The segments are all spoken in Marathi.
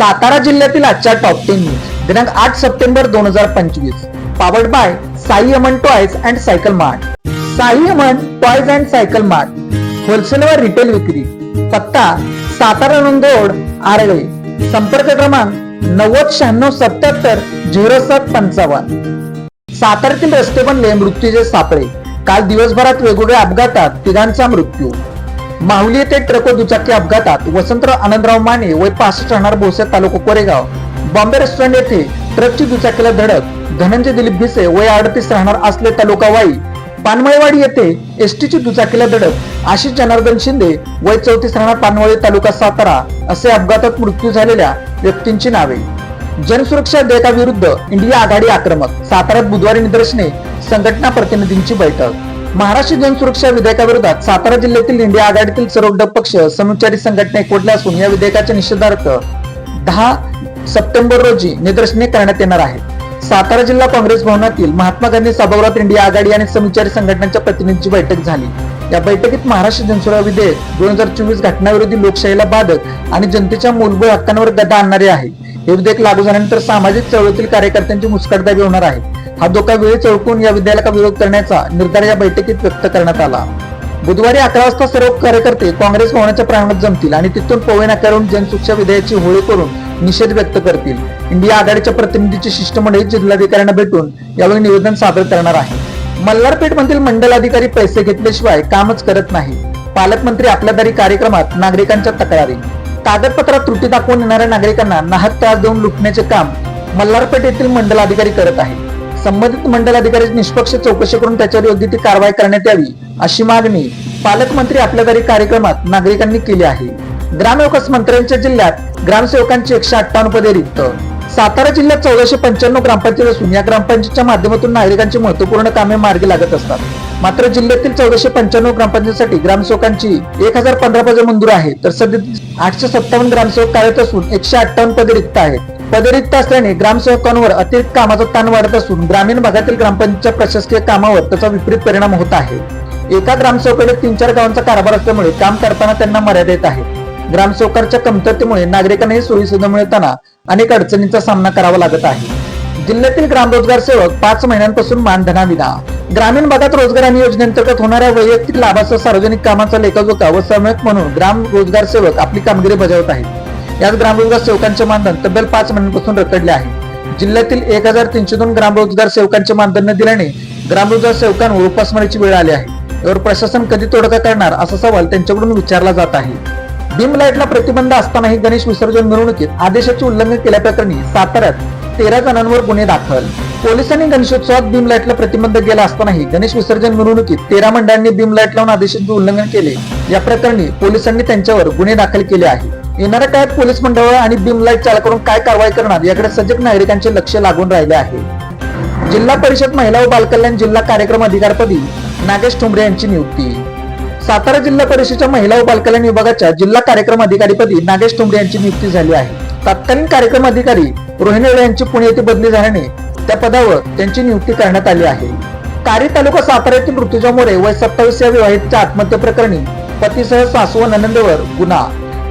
सातारा जिल्ह्यातील आजच्या टॉप टेन न्यूज दिनांक आठ सप्टेंबर दोन हजार पंचवीस. Powered by Sai Aman toys and cycle mart Sai Aman toys and cycle mart wholesale व रिटेल विक्री. पत्ता सातारा नंदोड आरळे. संपर्क क्रमांक नव्वद शहाण्णव सत्याहत्तर झिरो सात पंचावन्न. साताऱ्यातील रस्ते बनले मृत्यूचे सापळे. काल दिवसभरात वेगवेगळ्या अपघातात तिघांचा मृत्यू. माहुली येथे ट्रक व दुचाकी अपघातात वसंतराव आनंदराव माने वय पासष्ट राहणार बोसे तालुका कोरेगाव. बॉम्बे रेस्टॉरंट येथे ट्रकची दुचाकीला धडक धनंजय दिलीप भिसे वय अडतीस राहणार असले तालुका वाई. पानमळेवाडी येथे एसटीची दुचाकीला धडक आशिष जनार्दन शिंदे वय चौतीस राहणार पानवळी तालुका सातारा असे अपघातात मृत्यू झालेल्या व्यक्तींची नावे. जनसुरक्षा विरुद्ध इंडिया आघाडी आक्रमक साताऱ्यात बुधवारी निदर्शने संघटना प्रतिनिधींची बैठक. महाराष्ट्र जनसुरक्षा विधेयकाविरोधात सातारा जिल्ह्यातील इंडिया आघाडीतील सर्व घटक पक्ष समविचारी संघटना एकवटल्या असून या विधेयकाच्या निषेधार्थ दहा सप्टेंबर रोजी निदर्शने करण्यात येणार आहे सातारा जिल्हा काँग्रेस भवनातील महात्मा गांधी सभागृहात इंडिया आघाडी आणि समविचारी संघटनांच्या प्रतिनिधींची बैठक झाली. या बैठकीत महाराष्ट्र जनसुरक्षा विधेयक दोन हजार चोवीस घटनाविरोधी लोकशाहीला बाधक आणि जनतेच्या मूलभूत हक्कांवर गदा आणणारे आहे. हे विधेयक लागू झाल्यानंतर सामाजिक चळवळीतील कार्यकर्त्यांची मुस्कटदाबी होणार आहे. हा धोका वेळीच ओळखून या विधेयकाला विरोध करण्याचा निर्धार या बैठकीत व्यक्त करण्यात आला. बुधवारी अकरा वाजता सर्व कार्यकर्ते काँग्रेस भवनाच्या प्रांगणात जमतील आणि तिथून पोवे नाकारून जनसुक्षा विधेयकाची होळी करून निषेध व्यक्त करतील. इंडिया आघाडीच्या प्रतिनिधीची शिष्टमंडळ जिल्हाधिकाऱ्यांना भेटून यावेळी निवेदन सादर करणार आहे. मल्हारपेठ मधील मंडल अधिकारी पैसे घेतल्याशिवाय कामच करत नाही. पालकमंत्री आपल्या दारी कार्यक्रमात नागरिकांच्या तक्रारी. कागदपत्रात त्रुटी दाखवून येणाऱ्या नागरिकांना नाहक त्रास देऊन लुटण्याचे काम मल्हारपेठ येथील मंडल अधिकारी करत आहे संबंधित मंडल अधिकाऱ्याची निष्पक्ष चौकशी करून त्याच्यावर योग्य ती कारवाई करण्यात यावी अशी मागणी पालकमंत्री आपल्या दारी कार्यक्रमात नागरिकांनी केली आहे. ग्रामविकास मंत्र्यांच्या जिल्ह्यात ग्रामसेवकांची एकशे अठ्ठावन्न पदे रिक्त. सातारा जिल्ह्यात चौदाशे पंच्याण्णव ग्रामपंचायत असून या ग्रामपंचायतच्या माध्यमातून नागरिकांची महत्त्वपूर्ण कामे मार्गी लागत असतात. मात्र जिल्ह्यातील चौदाशे पंच्याण्णव ग्रामपंचायतीसाठी ग्रामसेवकांची एक हजार पंधरा पदे मंजूर आहे तर सध्या आठशे सत्तावन्न ग्रामसेवक कार्यरत असून एकशे अठ्ठावन्न पदे रिक्त आहेत. पदे रिक्त असल्याने ग्रामसेवकांवर अतिरिक्त कामाचा ताण वाढत असून ग्रामीण भागातील ग्रामपंचायत प्रशासकीय कामावर त्याचा विपरीत परिणाम होत आहे. एका ग्रामसेवकाकडे तीन चार गावांचा कारभार असल्यामुळे काम करताना त्यांना मर्यादा येत आहे. ग्रामसेवकांच्या कमतरतेमुळे नागरिकांनाही सोयीसुविधा सोयी सुविधा मिळताना अनेक अडचणींचा सामना करावा लागत आहे. जिल्ह्यातील ग्रामरोजगार सेवक पाच महिन्यांपासून मानधनाविना. ग्रामीण भागात रोजगार हमी योजनेअंतर्गत होणाऱ्या वैयक्तिक लाभासह सार्वजनिक कामाचा लेखाजोखा व समयक म्हणून ग्राम रोजगार सेवक आपली कामगिरी बजावत आहेत. याच ग्रामरोजगार सेवकांचे मानधन तब्बल पाच महिन्यांपासून रखडले आहे. जिल्ह्यातील एक हजार तीनशे दोन ग्रामरोजगार सेवकांचे मानधन न दिल्याने ग्रामरोजगार सेवकांवर उपासमारीची वेळ आली आहे. यावर प्रशासन कधी तोडगा करणार असा सवाल त्यांच्याकडून विचारला जात आहे. डिम लाईटला प्रतिबंध असतानाही गणेश विसर्जन मिरवणुकीत आदेशाचे उल्लंघन केल्याप्रकरणी साताऱ्यात तेरा जणांवर गुन्हे दाखल. पोलिसांनी गणेशोत्सवात बीम लाईटला प्रतिबंध केला असतानाही गणेश विसर्जन मिरवणुकीत तेरा मंडळांनी बीम लाइट लावून आदेशाचे उल्लंघन केले. या प्रकरणी पोलिसांनी त्यांच्यावर गुन्हे दाखल केले आहे येणाऱ्या काळात पोलीस मंडळ आणि बीम लाइट चालकांकडून काय कारवाई करणार याकडे सजग नागरिकांचे लक्ष लागून राहिले आहे. जिल्हा परिषद महिला व बालकल्याण जिल्हा कार्यक्रम अधिकारपदी नागेश ठुंबरे यांची नियुक्ती. सातारा जिल्हा परिषदेच्या महिला व बालकल्याण विभागाच्या जिल्हा कार्यक्रम अधिकारीपदी नागेश ठुंबरे यांची नियुक्ती झाली आहे. तत्कालीन कार्यक्रम अधिकारी रोहिणी यांची पुणे येथे बदली झाल्याने त्या पदावर त्यांची नियुक्ती करण्यात आली आहे. कारी तालुका सातारा येथील ऋतुजा मोरे वय सत्तावीस या विवाहितच्या आत्महत्या प्रकरणी पतीसह सासू व ननंदवर गुन्हा.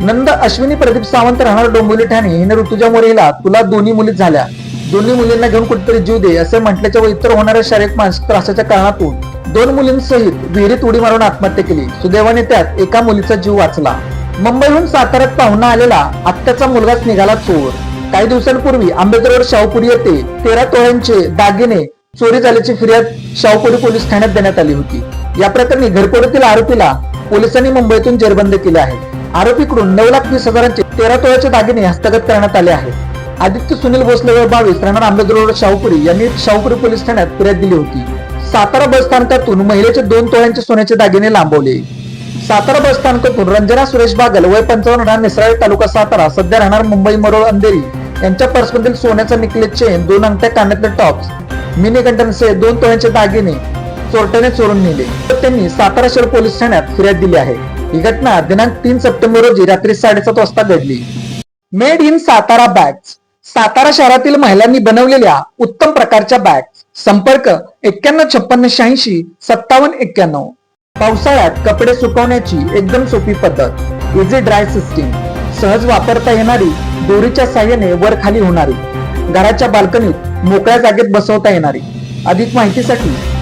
नंद अश्विनी प्रदीप सावंत राहणार डोंबिवली ठाणे. हिने ऋतुजा मोरेला तुला दोन्ही मुलीच झाल्या. दोन्ही मुलींना घेऊन कुठेतरी जीव दे असे म्हटल्याच्या व इतर होणाऱ्या शारीरिक मानसिक त्रासाच्या कारणातून दोन मुलींसहित विहिरीत उडी मारून आत्महत्या केली. सुदैवाने त्यात एका मुलीचा जीव वाचला. मुंबईहून साताऱ्यात पाहुणा आलेला आत्याचा मुलगाच निघाला चोर. काही दिवसांपूर्वी आंबेडकर शाहूपुरी येथे तेरा तोळ्यांचे दागिने चोरी झाल्याची फिर्याद शाहूपुरी पोलीस ठाण्यात देण्यात आली होती. या प्रकरणी घरपोडीतील आरोपीला पोलिसांनी मुंबईतून जेरबंद केले आहे. आरोपीकडून नऊ लाख वीस हजारांचे तेरा तोळ्याचे दागिने हस्तगत करण्यात आले आहेत आदित्य सुनील भोसले व बावीस राहणार आंबेद रोड शाहूपुरी यांनी शाहूपुरी पोलीस ठाण्यात फिर्याद दिली होती. सातारा बस स्थानकातून महिलेचे दोन तोळ्यांचे सोन्याचे दागिने लांबवले. सातारा बस स्थानकातून रंजना सुरेश बागल वय पंचावन्न राहणार निसराळी तालुका सातारा सध्या राहणार मुंबई मरोळ अंधेरी. यांच्या पर्समधील सोन्याचा निकलेस चेन दोन अंगठ्या कानातले टॉप्स मिनी कंटनचे दोन तोळ्यांचे दागिने चोरट्याने चोरून नेले. त्यांनी सातारा शहर पोलीस ठाण्यात फिर्याद दिली आहे. ही घटना दिनांक तीन सप्टेंबर रोजी रात्री साडेसात वाजता घडली. Made in Satara bags. Satara शहरातील महिलांनी बनवलेल्या उत्तम प्रकारच्या बॅग संपर्क एक्क्याण्णव छप्पन्न शहाऐंशी सत्तावन्न एक्क्याण्णव. पावसाळ्यात कपडे सुकवण्याची एकदम सोपी पद्धत. इझी ड्राय सिस्टीम सहज वापरता येणारी दोरीच्या साह्याने वर खाली होणारी. घराच्या बाल्कनीत मोकळ्या जागेत बसवता येणारी. अधिक माहितीसाठी